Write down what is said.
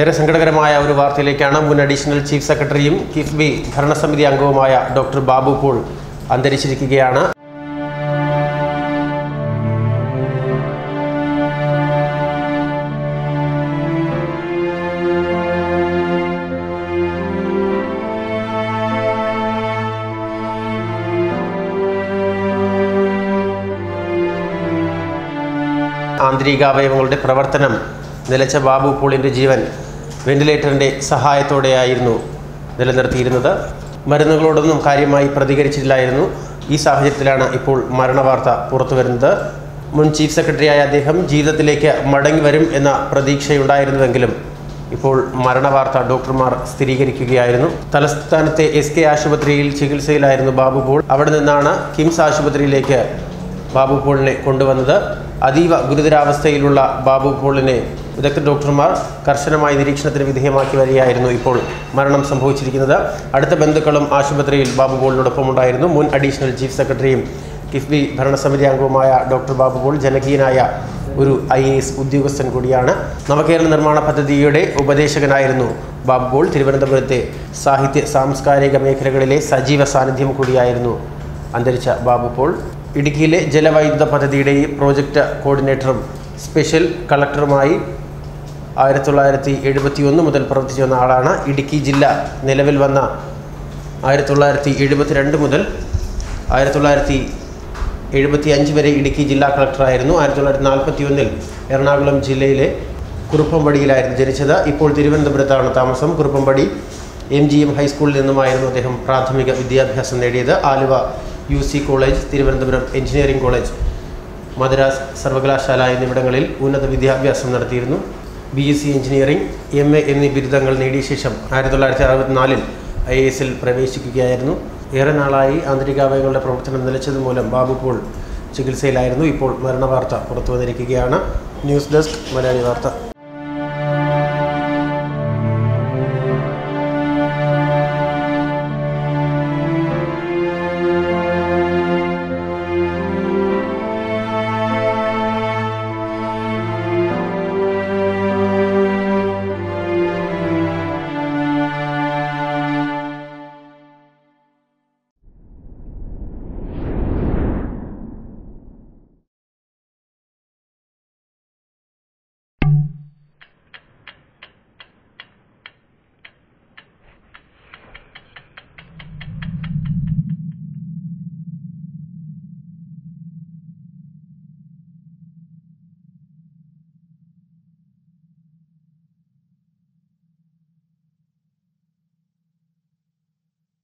ഏറെ സങ്കടകരമായ ഒരു വാർത്തയിലേക്കാണ് മുൻ അഡീഷണൽ ചീഫ് സെക്രട്ടറിയും കിഫ്ബി ഭരണസമിതി അംഗവുമായ ഡോക്ടർ ബാബു പോൾ അന്തരിച്ചിരിക്കുകയാണ്. ആന്തരികാവയവങ്ങളുടെ പ്രവർത്തനം നിലച്ച ബാബു പോളിന്റെ ജീവൻ വെന്റിലേറ്ററിന്റെ സഹായത്തോടെയായിരുന്നു നിലനിർത്തിയിരുന്നത്. മരുന്നുകളോടൊന്നും കാര്യമായി പ്രതികരിച്ചില്ലായിരുന്നു ഈ സാഹചര്യത്തിലാണ് ഇപ്പോൾ മരണവാർത്ത പുറത്തു വരുന്നത് മുൻ ചീഫ് സെക്രട്ടറിയായ അദ്ദേഹം ജീവിതത്തിലേക്ക് മടങ്ങി വരും എന്ന പ്രതീക്ഷയുണ്ടായിരുന്നുവെങ്കിലും ഇപ്പോൾ മരണവാർത്ത ഡോക്ടർമാർ സ്ഥിരീകരിക്കുകയായിരുന്നു. തലസ്ഥാനത്തെ എസ് കെ ആശുപത്രിയിൽ ചികിത്സയിലായിരുന്നു ബാബു പോൾ. അവിടെ നിന്നാണ് കിംസ് ആശുപത്രിയിലേക്ക് ബാബു പോളിനെ കൊണ്ടുവന്നത്. അതീവ ഗുരുതരാവസ്ഥയിലുള്ള ബാബു പോളിനെ വിദഗ്ധ ഡോക്ടർമാർ കർശനമായ നിരീക്ഷണത്തിന് വിധേയമാക്കി വരികയായിരുന്നു ഇപ്പോൾ മരണം സംഭവിച്ചിരിക്കുന്നത്. അടുത്ത ബന്ധുക്കളും ആശുപത്രിയിൽ ബാബു പോളിനോടൊപ്പം ഉണ്ടായിരുന്നു മുൻ അഡീഷണൽ ചീഫ് സെക്രട്ടറിയും കിഫ്ബി ഭരണസമിതി അംഗവുമായ ഡോക്ടർ ബാബു പോൾ ജനകീയനായ ഒരു ഐ എസ് ഉദ്യോഗസ്ഥൻ കൂടിയാണ്. നവകേരള നിർമ്മാണ പദ്ധതിയുടെ ഉപദേശകനായിരുന്നു ബാബു പോൾ. തിരുവനന്തപുരത്തെ സാഹിത്യ സാംസ്കാരിക മേഖലകളിലെ സജീവ സാന്നിധ്യം കൂടിയായിരുന്നു അന്തരിച്ച ബാബു പോൾ. ഇടുക്കിയിലെ ജലവൈദ്യുത പദ്ധതിയുടെ പ്രോജക്റ്റ് കോർഡിനേറ്ററും സ്പെഷ്യൽ കളക്ടറുമായി ആയിരത്തി തൊള്ളായിരത്തി എഴുപത്തി ഒന്ന് മുതൽ പ്രവർത്തിച്ചു വന്ന ആളാണ് ഇടുക്കി ജില്ല നിലവിൽ വന്ന ആയിരത്തി തൊള്ളായിരത്തി എഴുപത്തിരണ്ട് മുതൽ ആയിരത്തി തൊള്ളായിരത്തി എഴുപത്തി അഞ്ച് വരെ ഇടുക്കി ജില്ലാ കളക്ടറായിരുന്നു. ആയിരത്തി തൊള്ളായിരത്തി നാൽപ്പത്തി ഒന്നിൽ എറണാകുളം ജില്ലയിലെ കുറുപ്പമ്പടിയിലായിരുന്നു ജനിച്ചത്. ഇപ്പോൾ തിരുവനന്തപുരത്താണ് താമസം. കുറുപ്പമ്പടി എം ജി എം ഹൈസ്കൂളിൽ നിന്നുമായിരുന്നു അദ്ദേഹം പ്രാഥമിക വിദ്യാഭ്യാസം നേടിയത്. Aluva U C college Thiruvananthapuram engineering college Madras സർവകലാശാല എന്നിവിടങ്ങളിൽ ഉന്നത വിദ്യാഭ്യാസം നടത്തിയിരുന്നു. B S C engineering M A എന്നീ ബിരുദങ്ങൾ നേടിയ ശേഷം ആയിരത്തി തൊള്ളായിരത്തി അറുപത്തിനാലിൽ ഐ എസിൽ പ്രവേശിക്കുകയായിരുന്നു. ഏറെ നാളായി ആന്തരികാവയവങ്ങളുടെ പ്രവർത്തനം നിലച്ചത് മൂലം ബാബു പോൾ ചികിത്സയിലായിരുന്നു. ഇപ്പോൾ മരണവാർത്ത പുറത്തു വന്നിരിക്കുകയാണ് ന്യൂസ് ഡെസ്ക് മലയാളി വാർത്ത.